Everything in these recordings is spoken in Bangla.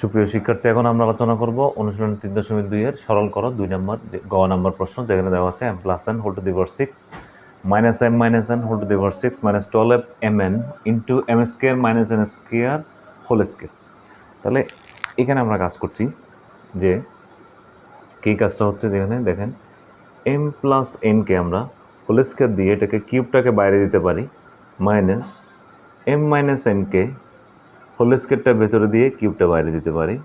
সুপ্রিয় শিক্ষার্থী, এখন আমরা আলোচনা করব অনুশীলন তিন দশমিক দুইয়ের সরল করো, দুই নম্বর গ নম্বর প্রশ্ন, যেখানে দেওয়া আছে M plus N whole to the power six minus M minus N whole to the power six minus twelve M N into M square minus N square whole square তাহলে এখানে আমরা কাজ করছি যে কী কাজটা হচ্ছে যেখানে দেখেন এম প্লাস এনকে আমরা হোল স্কোয়ার দিয়ে এটাকে কিউবটাকে বাইরে দিতে পারি মাইনাস এম মাইনাস এনকে হোল স্কোয়ারটা ভেতরে দিয়ে কিউবটা বাইরে দিতে পারি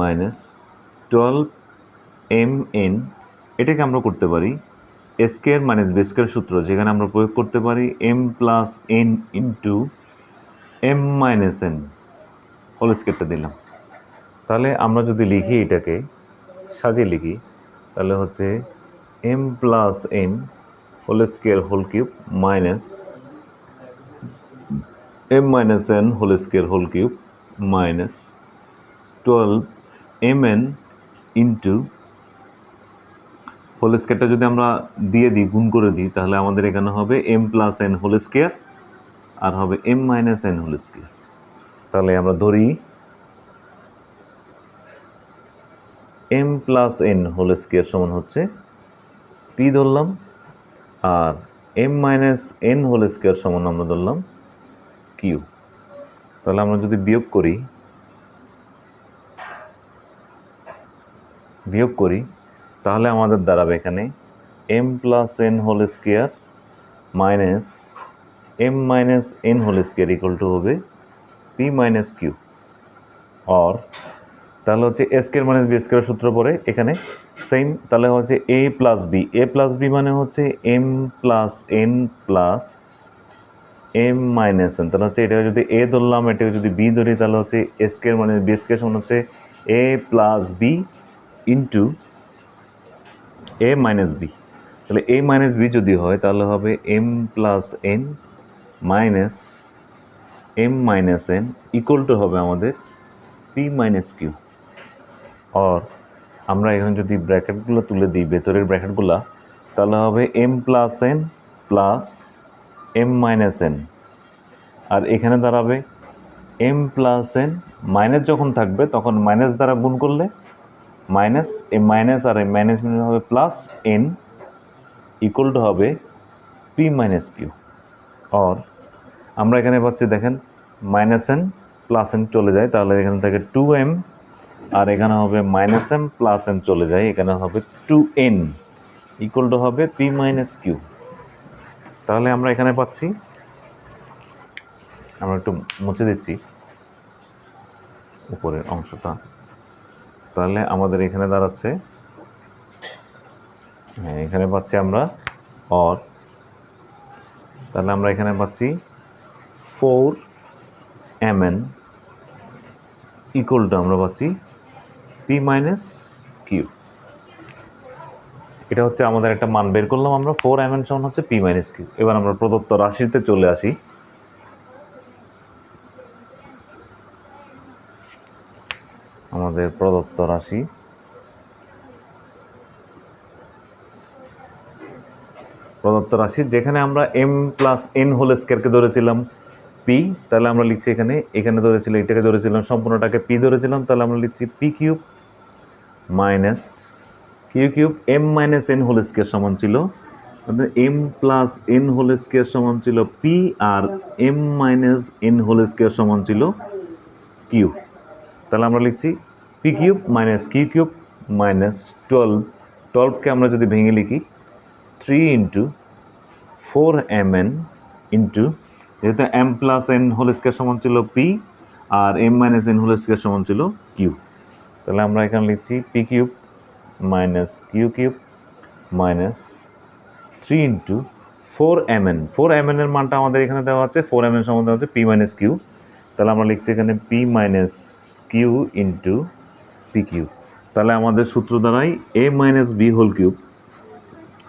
মাইনাস টুয়েলভ এম এন এটাকে আমরা করতে পারি স্কোয়ার মাইনাস বি সূত্র, যেখানে আমরা প্রয়োগ করতে পারি M plus N into M minus N whole স্কোয়ারটা দিলাম। তাহলে আমরা যদি লিখি এটাকে, সাজিয়ে লিখি, তাহলে হচ্ছে M plus N whole square whole cube minus minus N whole square whole cube minus twelve M N into whole স্কোয়ারটা যদি আমরা দিয়ে দিই, গুণ করে দিই, তাহলে আমাদের এখানে হবে M plus N whole square আর হবে M minus N whole square তাহলে আমরা ধরি M plus N whole square সমান হচ্ছে পি ধরলাম, আর M minus N whole square সমান আমরা ধরলাম কিউ, তাহলে আমরা যদি বিয়োগ করি বিয়োগ করি, তাহলে আমাদের দাঁড়াবে এখানে M plus N whole square minus M minus N whole square equal to হবে পি মাইনাস কিউ অর তাহলে হচ্ছে A square minus B square সূত্র পরে এখানে সেম তাহলে হচ্ছে A plus B A plus B মানে হচ্ছে M plus N plus M minus N তাহলে হচ্ছে এটাকে যদি এ ধরলাম, এটাকে যদি বি ধরি, তাহলে হচ্ছে এ স্কোয়ার মানে বি স্কোয়ার সমান হচ্ছে A plus B into A minus B তাহলে এ মাইনাস বি যদি হয়, তাহলে হবে M plus N minus M minus N equal to হবে আমাদের পি মাইনাস কিউ অর আমরা এখানে যদি ব্র্যাকেটগুলো তুলে দিই, ভেতরের ব্র্যাকেটগুলো তাহলে হবে M plus N plus M minus N আর এখানে দাঁড়াবে এম প্লাস এন মাইনাস যখন থাকবে, তখন মাইনাস দ্বারা গুণ করলে মাইনাস এম মাইনাস আর এম মাইনাস হবে প্লাস এন ইকুয়াল টু হবে পি মাইনাস কিউ অর আমরা এখানে পাচ্ছি দেখেন মাইনাস এন প্লাস এন চলে যায়, তাহলে এখানে থেকে টু এম আর এখানে হবে মাইনাস এম প্লাস এন চলে যায়, এখানে হবে টু এন ইকুয়াল টু হবে পি মাইনাস কিউ তাহলে আমরা এখানে পাচ্ছি। আমরা একটু মুছে দিচ্ছি উপরের অংশটা। তাহলে আমাদের এখানে দাঁড়াচ্ছে। হ্যাঁ এখানে পাচ্ছি আমরা অর তাহলে আমরা এখানে পাচ্ছি four M N equal to আমরা পাচ্ছি পি মাইনাস কিউ এটা হচ্ছে আমাদের একটা মান বের করলাম আমরা ফোর সমান হচ্ছে পি মাইনাস কিউ এবার আমরা প্রদত্ত রাশিতে চলে আসি। আমাদের প্রদত্ত রাশি। প্রদত্ত রাশি যেখানে আমরা এম প্লাস এন হোল স্কোয়ারকে ধরেছিলাম পি তাহলে আমরা লিখছি এখানে এখানে ধরেছিলাম, এটাকে ধরেছিলাম, সম্পূর্ণটাকে পি ধরেছিলাম, তাহলে আমরা লিখছি P cube minus Q cube M minus N whole square সমান ছিল। M plus N whole square সমান ছিল পি আর M minus N whole square সমান ছিল কিউ। তাহলে আমরা লিখছি P cube minus Q cube minus twelve টুয়েলভকে আমরা যদি ভেঙে লিখি three into four M N into যেহেতু M plus N whole square সমান ছিল পি আর M minus N whole square সমান ছিল কিউ তাহলে আমরা এখানে লিখছি P cube minus Q cube minus three into four M N four M এর মানটা আমাদের এখানে দেওয়া আছে। ফোর এম এন দেওয়া আছে পি মাইনাস কিউ তাহলে আমরা লিখছি এখানে P minus Q into P Q তাহলে আমাদের সূত্র দ্বারাই A minus B whole cube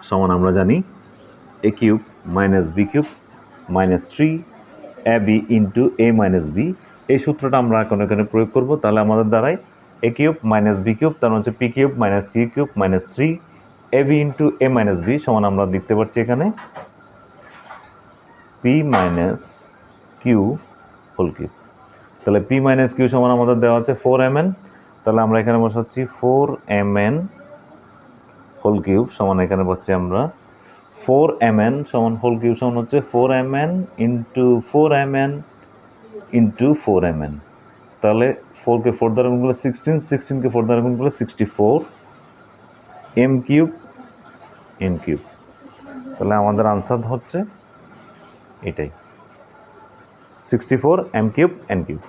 সমান আমরা জানি A cube minus B cube minus three A B into A minus B এই সূত্রটা আমরা এখন এখানে প্রয়োগ করব। তাহলে আমাদের দ্বারাই A cube minus B cube তার হচ্ছে P cube minus Q cube minus three A B into A minus B সমান আমরা লিখতে পারছি এখানে। P minus Q whole cube তাহলে পি মাইনাস কিউ সমান আমাদের দেওয়া আছে ফোর এম এন তাহলে আমরা এখানে বসাচ্ছি four M N whole cube সমান এখানে পাচ্ছি আমরা। ফোর এম এন সমান হোল কিউব সমান হচ্ছে four M N into four M N into four M N তাহলে ফোরকে ফোর দ্বারা গুণ করলে সিক্সটিন সিক্সটিনকে ফোর দ্বারা গুণ করলে sixty four M cube N cube তাহলে আমাদের আনসার হচ্ছে এটাই। Sixty four M cube N cube